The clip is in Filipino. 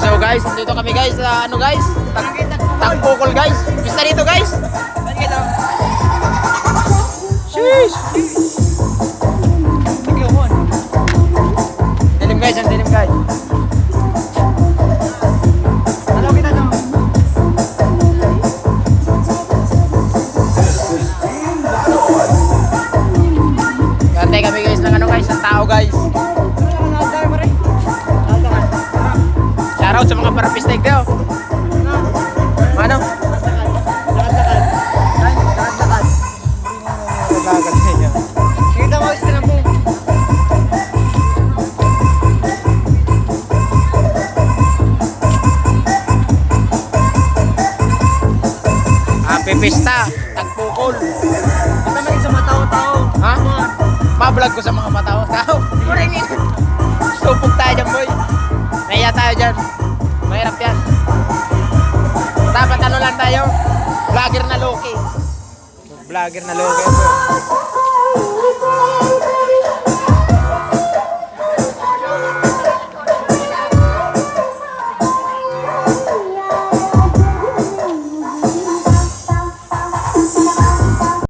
So guys, dito kami guys sa ano guys? Tag Tagpukol guys. Pista dito guys. Sheesh. Dilim guys, ang dilim guys. Gantay kami guys ng ano guys, ng tao guys. Shoutout sa mga parapistay ko. Ano? Kita mo isa na po. Happy Pista, Tagpukol. Kita mo isa matao-tao. Ha? Ma-vlog ko sa mga matao. Tao. Supog tayo dyan, boy. Tayo? Vlogger na Loki. Vlogger na Loki.